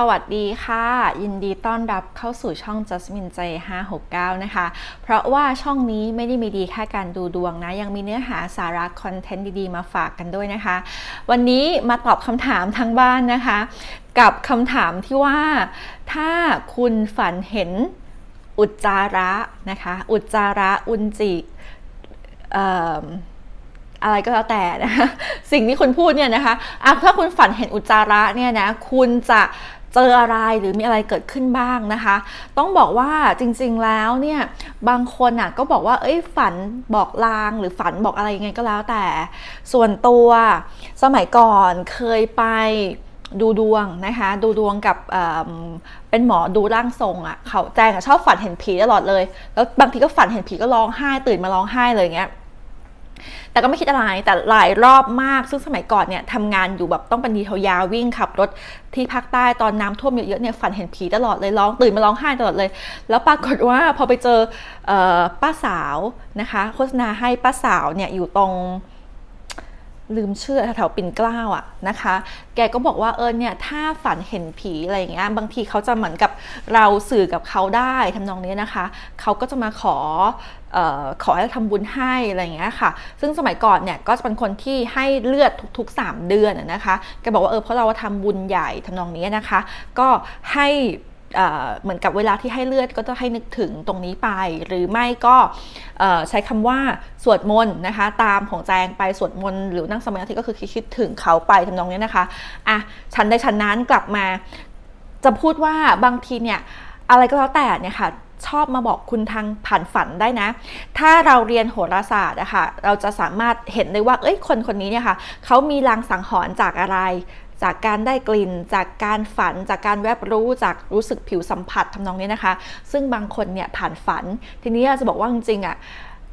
สวัสดีค่ะ ยินดีต้อนรับเข้าสู่ช่อง Jasmine J 569 นะคะ เพราะว่าช่องนี้ไม่ได้มีดีแค่การดูดวงนะ ยังมีเนื้อหาสาระคอนเทนต์ดี ๆ มาฝากกันด้วยนะคะ วันนี้มาตอบคำถามทางบ้านนะคะ กับคำถามที่ว่า ถ้าคุณฝันเห็นอุจจาระนะคะ อุจจาระอุนจิ อะไรก็แล้วแต่นะคะสิ่งที่คุณพูดเนี่ยนะคะะถ้าคุณฝันเห็นอุจจาระเนี่ยนะคุณจะเจออะไรหรือมีอะไรเกิดขึ้นบ้างนะคะ ต้องบอกว่าจริงๆแล้วเนี่ยบางคนอะก็บอกว่าเอ้ยฝันบอกลางหรือฝันบอกอะไรยังไงก็แล้วแต่ ส่วนตัวสมัยก่อนเคยไปดูดวงนะคะ ดูดวงกับเเป็นหมอดูร่างทรงอะ่ะเขาแจงชอบฝันเห็นผีตลอดเลย แล้วบางทีก็ฝันเห็นผีก็ร้องไห้ตื่นมาร้องไห้เลยอย่างเงี้ย แต่ก็ไม่คิดอะไรแต่หลายรอบมาก ซึ่งสมัยก่อนเนี่ยทำงานอยู่แบบต้องเป็นดีเทลยาววิ่งขับรถที่ภาคใต้ตอนน้ำท่วมเยอะๆเนี่ยฝันเห็นผีตลอดเลยร้องตื่นมาร้องไห้ตลอดเลย แล้วปรากฏว่าพอไปเจอเออป้าสาวนะคะ โฆษณาให้ป้าสาวเนี่ยอยู่ตรง ลืมชื่อแถวปิ่นเกล้าอะนะคะ แกก็บอกว่าเออเนี่ยถ้าฝันเห็นผีอะไรอย่างเงี้ยบางทีเขาจะเหมือนกับเราสื่อกับเขาได้ทำนองนี้นะคะ เขาก็จะมาขอออขอให้เราทำบุญให้อะไรอย่างเงี้ยค่ะ ซึ่งสมัยก่อนเนี่ยก็จะเป็นคนที่ให้เลือดทุก ๆ 3 เดือนอะนะคะแกบอกว่าเออเพราะเราทำบุญใหญ่ทำนองนี้นะคะ ก็ให้ เหมือนกับเวลาที่ให้เลือดก็จะให้นึกถึงตรงนี้ไป หรือไม่ก็ใช้คำว่าสวดมนต์นะคะ ตามของแจงไปสวดมนต์หรือนั่งสมาธิก็คือคิดถึงเขาไปทำนองนี้นะคะอะชั้นใดชั้นนั้นกลับมา จะพูดว่าบางทีเนี่ยอะไรก็แล้วแต่เนี่ยค่ะชอบมาบอกคุณทางผ่านฝันได้นะ ถ้าเราเรียนโหราศาสตร์อะคะเราจะสามารถเห็นได้ว่า เอ้ย คนคนนี้เนี่ยค่ะ เขามีลางสังหรณ์จากอะไร จากการได้กลิ่น จากการฝัน จากการแวบรู้จากรู้สึกผิวสัมผัสทำนองนี้นะคะ ซึ่งบางคนเนี่ยผ่านฝัน ทีนี้จะบอกว่าจริงๆอะ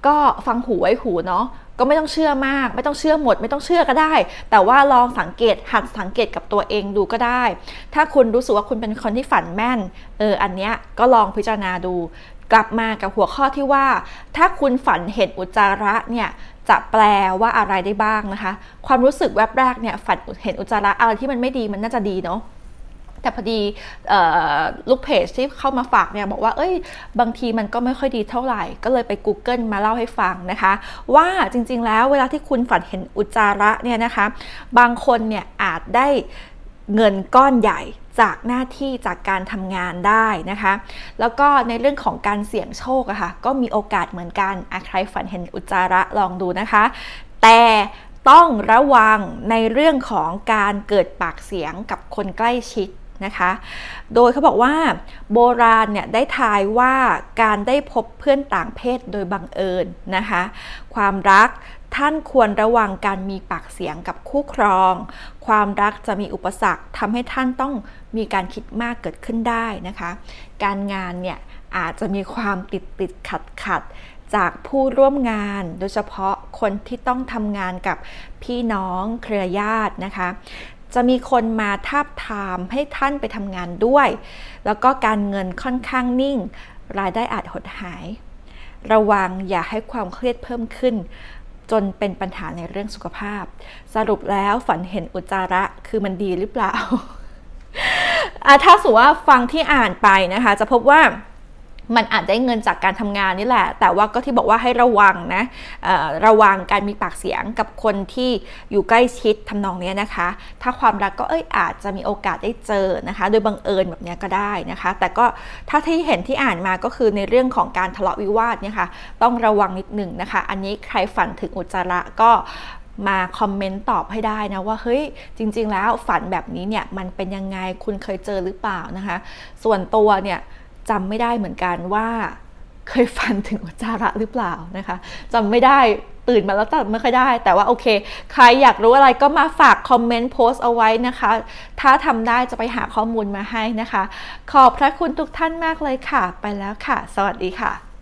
ก็ฟังหูไว้หูเนาะก็ไม่ต้องเชื่อมาก ไม่ต้องเชื่อหมด ไม่ต้องเชื่อก็ได้ แต่ว่าลองสังเกตหัดสังเกตกับตัวเองดูก็ได้ ถ้าคุณรู้สึกว่าคุณเป็นคนที่ฝันแม่นเอออันเนี้ยก็ลองพิจารณาดู กลับมากับหัวข้อที่ว่า ถ้าคุณฝันเห็นอุจจาระเนี่ยจะแปลว่าอะไรได้บ้างนะคะ ความรู้สึกแวบแรกเนี่ยฝันเห็นอุจจาระอะไรที่มันไม่ดีมันน่าจะดีเนาะแต่พอดีลูกเพจที่เข้ามาฝากเนี่ยบอกว่า เอ้ย บางทีมันก็ไม่ค่อยดีเท่าไหร่ ก็เลยไป Google มาเล่าให้ฟังนะคะ ว่าจริงๆ แล้วเวลาที่คุณฝันเห็นอุจจาระเนี่ยนะคะ บางคนเนี่ยอาจได้เงินก้อนใหญ่ จากหน้าที่จากการทำงานได้นะคะ แล้วก็ในเรื่องของการเสี่ยงโชคอะคะ่ะก็มีโอกาสเหมือนกันใครฝันเห็นอุจจาระลองดูนะคะ แต่ต้องระวังในเรื่องของการเกิดปากเสียงกับคนใกล้ชิดนะคะ โดยเขาบอกว่าโบราณเนี่ยได้ทายว่าการได้พบเพื่อนต่างเพศโดยบังเอิญนะคะ ความรัก ท่านควรระวังการมีปากเสียงกับคู่ครอง ความรักจะมีอุปสรรคทำให้ท่านต้องมีการคิดมากเกิดขึ้นได้นะคะ การงานเนี่ยอาจจะมีความติดติดขัดขัดจากผู้ร่วมงานโดยเฉพาะคนที่ต้องทำงานกับพี่น้องเครือญาตินะคะ จะมีคนมาทาบทามให้ท่านไปทำงานด้วย แล้วก็การเงินค่อนข้างนิ่ง รายได้อาจหดหาย ระวังอย่าให้ความเครียดเพิ่มขึ้น จนเป็นปัญหาในเรื่องสุขภาพ สรุปแล้วฝันเห็นอุจจาระคือมันดีหรือเปล่า ถ้าสูว่าฟังที่อ่านไปนะคะ จะพบว่า มันอาจได้เงินจากการทำงานนี่แหละ แต่ว่าก็ที่บอกว่าให้ระวังนะระวังการมีปากเสียงกับคนที่อยู่ใกล้ชิดทำนองนี้นะคะ ถ้าความรักก็เอ้ยอาจจะมีโอกาสได้เจอนะคะ โดยบังเอิญแบบนี้ก็ได้นะคะ แต่ก็ถ้าที่เห็นที่อ่านมาก็คือในเรื่องของการทะเลาะวิวาทเนี่ยค่ะ ต้องระวังนิดหนึ่งนะคะ อันนี้ใครฝันถึงอุจจาระก็มาคอมเมนต์ตอบให้ได้นะว่าเฮ้ยจริง ๆ แล้วฝันแบบนี้เนี่ยมันเป็นยังไงคุณเคยเจอหรือเปล่านะคะ ส่วนตัวเนี่ย จำไม่ได้เหมือนกันว่าเคยฝันถึงอุจจาระหรือเปล่านะคะจำไม่ได้ตื่นมาแล้วจำไม่ค่อยได้ แต่ว่าโอเค ใครอยากรู้อะไรก็มาฝากคอมเมนต์โพสต์เอาไว้นะคะ ถ้าทำได้จะไปหาข้อมูลมาให้นะคะ ขอบพระคุณทุกท่านมากเลยค่ะ ไปแล้วค่ะ สวัสดีค่ะ